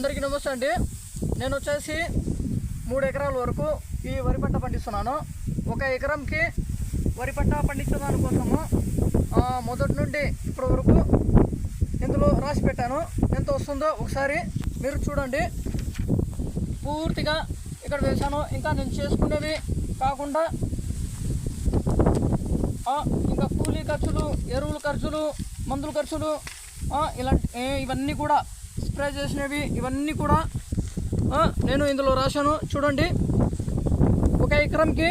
అందరికీ నమస్తే అండి. నేను వచ్చేసి మూడు ఎకరాల వరకు ఈ వరి పంట పండిస్తున్నాను. ఒక ఎకరంకి వరి పంట పండించడాని కోసము మొదటి నుండి ఇప్పటి వరకు ఇందులో రాసి పెట్టాను. ఎంత వస్తుందో ఒకసారి మీరు చూడండి. పూర్తిగా ఇక్కడ వేశాను. ఇంకా నేను చేసుకునేవి కాకుండా ఇంకా కూలీ ఖర్చులు ఎరువుల ఖర్చులు మందుల ఖర్చులు ఇలాంటి ఇవన్నీ కూడా స్ప్రే చేసినవి ఇవన్నీ కూడా నేను ఇందులో రాశాను. చూడండి. ఒక ఎకరంకి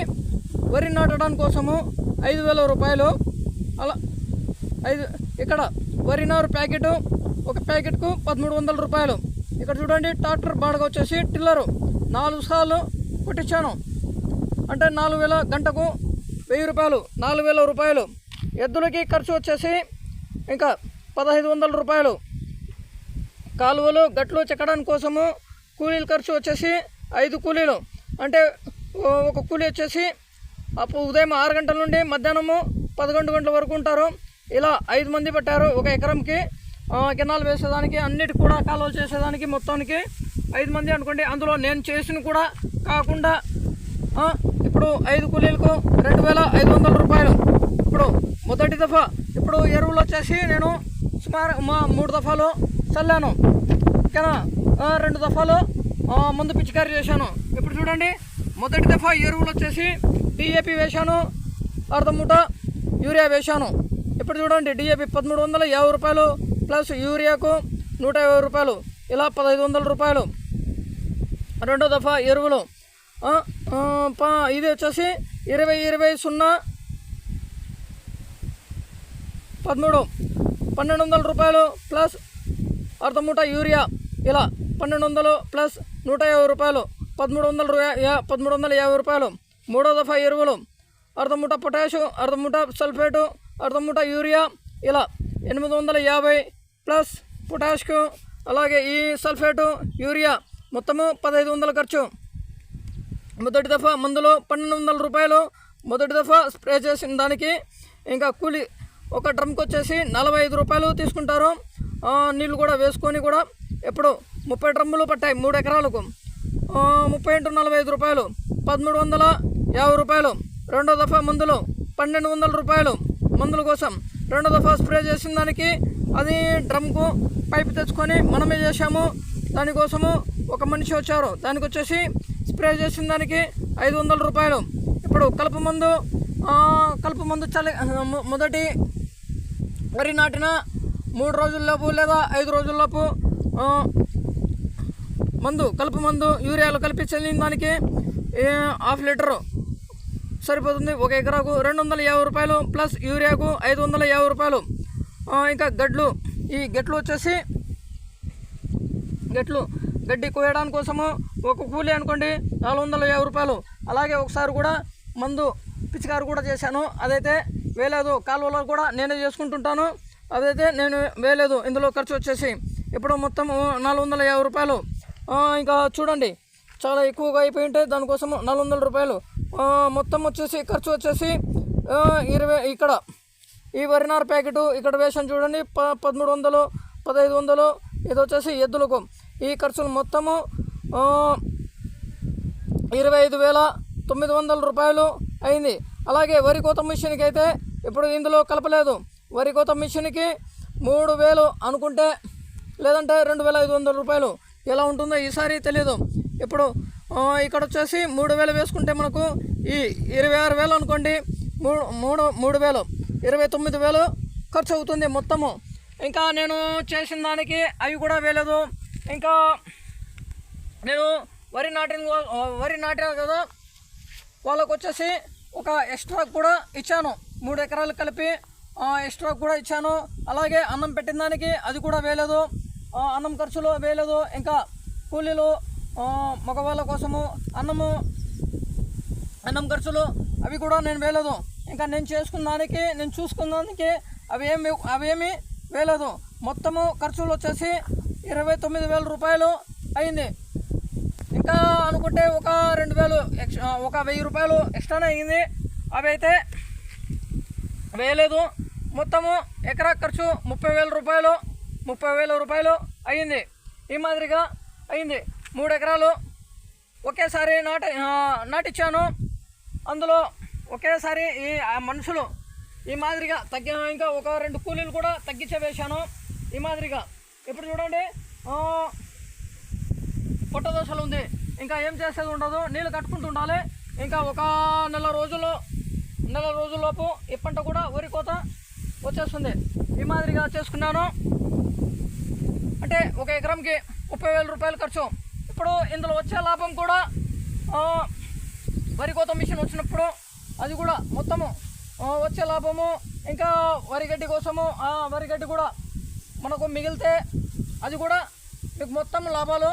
వరి నాటడానికి కోసము ఐదు వేల రూపాయలు. అలా ఐదు ఇక్కడ వరి నారు ప్యాకెట్ ఒక ప్యాకెట్కు పదమూడు వందల రూపాయలు. ఇక్కడ చూడండి ట్రాక్టర్ బాడగ వచ్చేసి టిల్లరు. నాలుగు సార్లు కొట్టించాను. అంటే నాలుగు వేల గంటకు వెయ్యి రూపాయలు నాలుగు వేల రూపాయలు. ఎద్దులకి ఖర్చు వచ్చేసి ఇంకా పదహైదు వందల రూపాయలు. కాలువలు గట్లు చెక్కడానికి కోసము కూలీల ఖర్చు వచ్చేసి ఐదు కూలీలు. అంటే ఒక కూలీ వచ్చేసి అప్పుడు ఉదయం ఆరు గంటల నుండి మధ్యాహ్నము పదకొండు గంటల వరకు ఉంటారు. ఇలా ఐదు మంది పెట్టారు ఒక ఎకరంకి. ఆ, వేసేదానికి అన్నిటి కూడా కాలువలు చేసేదానికి మొత్తానికి ఐదు మంది అనుకోండి. అందులో నేను చేసిన కూడా కాకుండా ఇప్పుడు ఐదు కూలీలకు రెండు వేల ఐదు వందల రూపాయలు. ఇప్పుడు మొదటి దఫా ఇప్పుడు ఎరువులు వచ్చేసి నేను సుమారు మా మూడు దఫాలు చల్లాను. ఓకేనా? రెండు దఫాలు మందు ముందు పిచికారీ చేశాను. ఇప్పుడు చూడండి మొదటి దఫా ఎరువులు వచ్చేసి డిఏపి వేశాను అర్ధ మూట యూరియా వేశాను. ఇప్పుడు చూడండి డిఏపి పదమూడు వందల యాభై రూపాయలు ప్లస్ యూరియాకు నూట యాభై రూపాయలు ఇలా పదహైదు వందల రూపాయలు. రెండో దఫా ఎరువులు. ప- ఇది వచ్చేసి ఇరవై ఇరవై సున్నా పదమూడు పన్నెండు వందల రూపాయలు ప్లస్ అర్ధ మూట యూరియా ఇలా పన్నెండు వందలు ప్లస్ నూట యాభై రూపాయలు పదమూడు వందల పదమూడు వందల యాభై రూపాయలు మూడో దఫా ఎరువులు. అర్ధ మూట పొటాషు అర్ధ మూట సల్ఫేటు అర్ధ మూట యూరియా ఇలా ఎనిమిది వందల యాభై ప్లస్ పొటాష్కు అలాగే ఈ సల్ఫేటు యూరియా మొత్తము పదహైదు వందల ఖర్చు. మొదటి దఫా మందులు పన్నెండు వందల రూపాయలు మొదటి దఫా స్ప్రే చేసిన దానికి ఇంకా కూలి ఒక డ్రమ్కి వచ్చేసి నలభై ఐదు రూపాయలు తీసుకుంటారు. నీళ్ళు కూడా వేసుకొని కూడా ఎప్పుడు ముప్పై డ్రమ్ములు పట్టాయి మూడు ఎకరాలకు. ముప్పై ఇంటూ నలభై ఐదు రూపాయలు పదమూడు వందల యాభై రూపాయలు రెండో దఫా మందులు పన్నెండు వందల రూపాయలు మందుల కోసం. రెండో దఫా స్ప్రే చేసిన దానికి అది డ్రమ్కు పైపు తెచ్చుకొని మనమే చేశాము. దానికోసము ఒక మనిషి వచ్చారు. దానికి వచ్చేసి స్ప్రే చేసిన దానికి ఐదు వందల రూపాయలు. ఇప్పుడు కలుపు మందు కలుపు మందు చలి మొదటి వరి నాటిన మూడు రోజుల్లోపు లేదా ఐదు రోజుల్లోపు మందు కలుపు మందు యూరియాలు కలిపి చెల్లిన దానికి హాఫ్ లీటరు సరిపోతుంది. ఒక ఎకరాకు రెండు వందల యాభై రూపాయలు ప్లస్ యూరియాకు ఐదు వందల యాభై రూపాయలు. ఇంకా గడ్లు ఈ గట్లు వచ్చేసి గట్లు గడ్డి కోయడానికి కోసము ఒక కూలి అనుకోండి నాలుగు వందల యాభై రూపాయలు. అలాగే ఒకసారి కూడా మందు పిచికారు కూడా చేశాను. అదైతే వేయలేదు కాలువలో కూడా నేనే చేసుకుంటుంటాను. అదైతే నేను వేయలేదు. ఇందులో ఖర్చు వచ్చేసి ఇప్పుడు మొత్తం నాలుగు వందల యాభై రూపాయలు. ఇంకా చూడండి చాలా ఎక్కువగా అయిపోయి ఉంటే దానికోసం నాలుగు వందల రూపాయలు. మొత్తం వచ్చేసి ఖర్చు వచ్చేసి ఇరవై ఇక్కడ ఈ వరినార్ ప్యాకెట్ ఇక్కడ వేసాను చూడండి ప పదమూడు వందలు పదహైదు వందలు ఇది వచ్చేసి ఎద్దులకు. ఈ ఖర్చులు మొత్తము ఇరవై ఐదు వేల తొమ్మిది వందల రూపాయలు అయింది. అలాగే వరి కోత మిషన్కి అయితే ఇప్పుడు ఇందులో కలపలేదు. వరి కోత మిషన్కి మూడు వేలు అనుకుంటే లేదంటే రెండు వేల ఐదు వందల రూపాయలు ఎలా ఉంటుందో ఈసారి తెలియదు ఇప్పుడు ఇక్కడ వచ్చేసి మూడు వేలు వేసుకుంటే మనకు ఈ ఇరవై ఆరు వేలు అనుకోండి మూడు మూడు మూడు వేలు ఇరవై తొమ్మిది వేలు ఖర్చు అవుతుంది మొత్తము. ఇంకా నేను చేసిన దానికి అవి కూడా వేయలేదు. ఇంకా నేను వరి నాటిన వరి నాటాను కదా వాళ్ళకు వచ్చేసి ఒక ఎక్స్ట్రా కూడా ఇచ్చాను. మూడు ఎకరాలు కలిపి ఎక్స్ట్రా కూడా ఇచ్చాను. అలాగే అన్నం పెట్టిన దానికి అది కూడా వేయలేదు. అన్నం ఖర్చులు వేయలేదు. ఇంకా కూలీలు మగవాళ్ళ కోసము అన్నము అన్నం ఖర్చులు అవి కూడా నేను వేయలేదు. ఇంకా నేను చేసుకున్న దానికి నేను చూసుకున్న దానికి అవి ఏమి అవి వేయలేదు. మొత్తము ఖర్చులు వచ్చేసి ఇరవై తొమ్మిది వేల రూపాయలు అయింది. ఇంకా అనుకుంటే ఒక రెండు వేలు ఒక వెయ్యి రూపాయలు ఎక్స్ట్రానే అయింది. అవి అయితే వేయలేదు. మొత్తము ఎకరా ఖర్చు ముప్పై వేల రూపాయలు ముప్పై వేల రూపాయలు అయ్యింది ఈ మాదిరిగా అయింది. మూడు ఎకరాలు ఒకేసారి నాటి నాటిచ్చాను. అందులో ఒకేసారి ఈ మనుషులు ఈ మాదిరిగా తగ్గి ఇంకా ఒక రెండు కూలీలు కూడా తగ్గించే వేశాను. ఈ మాదిరిగా ఇప్పుడు చూడండి పొట్ట దోశలు ఉంది. ఇంకా ఏం చేసేది ఉండదు. నీళ్ళు కట్టుకుంటూ ఉండాలి. ఇంకా ఒక నెల రోజుల్లో నెల రోజుల్లోపు ఈ పంట కూడా వరి కోత వచ్చేస్తుంది. ఈ మాదిరిగా చేసుకున్నాను. అంటే ఒక ఎకరంకి ముప్పై వేల రూపాయలు ఖర్చు. ఇప్పుడు ఇందులో వచ్చే లాభం కూడా వరి కోత మిషన్ వచ్చినప్పుడు అది కూడా మొత్తము వచ్చే లాభము. ఇంకా వరి గడ్డి కోసము ఆ వరి గడ్డి కూడా మనకు మిగిలితే అది కూడా మీకు మొత్తం లాభాలు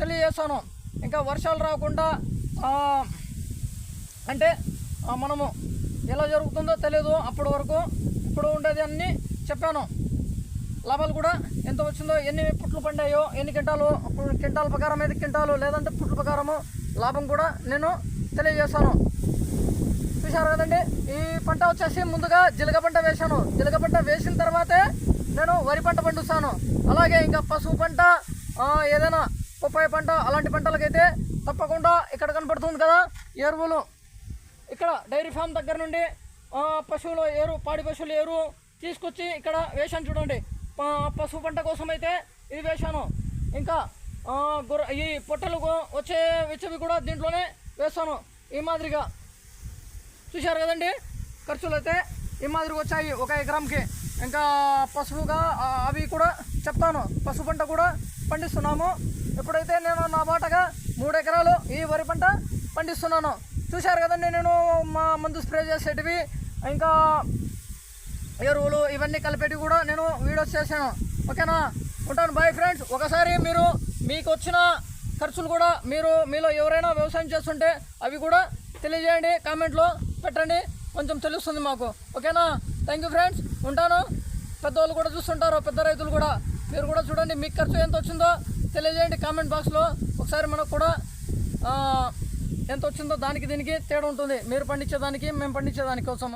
తెలియజేస్తాను. ఇంకా వర్షాలు రాకుండా అంటే మనము ఎలా జరుగుతుందో తెలియదు అప్పటి వరకు. ఇప్పుడు ఉండేది అన్నీ చెప్పాను. లాభాలు కూడా ఎంత వచ్చిందో ఎన్ని పుట్లు పండాయో ఎన్ని కింటాలు కింటాల ప్రకారం ఐదు కింటాలు లేదంటే పుట్ల ప్రకారము లాభం కూడా నేను తెలియజేస్తాను చూశారు కదండి? ఈ పంట వచ్చేసి ముందుగా జిలగ పంట వేశాను. జిలగ పంట వేసిన తర్వాతే నేను వరి పంట పండిస్తాను. అలాగే ఇంకా పసుపు పంట ఏదైనా పప్పాయ పంట అలాంటి పంటలకైతే తప్పకుండా ఇక్కడ కనపడుతుంది కదా ఎరువులు. ఇక్కడ డైరీ ఫామ్ దగ్గర నుండి పశువుల ఏరు పాడి పశువుల ఏరు తీసుకొచ్చి ఇక్కడ వేశాను చూడండి. పశువు పంట కోసం అయితే ఇది వేశాను. ఇంకా ఆ, గుర్ర ఈ పొట్టలు వచ్చే విచ్చవి కూడా దీంట్లోనే వేస్తాను. ఈ మాదిరిగా. చూశారు కదండి? ఖర్చులు అయితే ఈ మాదిరిగా వచ్చాయి ఒక ఎకరంకి ఇంకా పసుపుగా అవి కూడా చెప్తాను. పసుపు పంట కూడా పండిస్తున్నాము. ఇప్పుడైతే నేను నా బాటగా మూడు ఎకరాలు ఈ వరి పంట పండిస్తున్నాను. చూశారు కదండి నేను మా మందు స్ప్రే చేసేటివి. ఇంకా ఎరువులు ఇవన్నీ కలిపెట్టి కూడా నేను వీడియోస్ చేశాను. ఓకేనా? ఉంటాను. బాయ్ ఫ్రెండ్స్ ఒకసారి మీరు మీకు వచ్చిన ఖర్చులు కూడా మీరు మీలో ఎవరైనా వ్యవసాయం చేస్తుంటే అవి కూడా తెలియజేయండి. కామెంట్లో పెట్టండి. కొంచెం తెలుస్తుంది మాకు. ఓకేనా? థ్యాంక్ యూ ఫ్రెండ్స్ ఉంటాను. పెద్దవాళ్ళు కూడా చూస్తుంటారు. పెద్ద రైతులు కూడా. మీరు కూడా చూడండి. మీకు ఖర్చు ఎంత వచ్చిందో తెలియజేయండి కామెంట్ బాక్స్లో ఒకసారి మనకు కూడా ఎంత వచ్చిందో దానికి దీనికి తేడా ఉంటుంది. మీరు పండించేదానికి మేము పండించేదాని కోసం.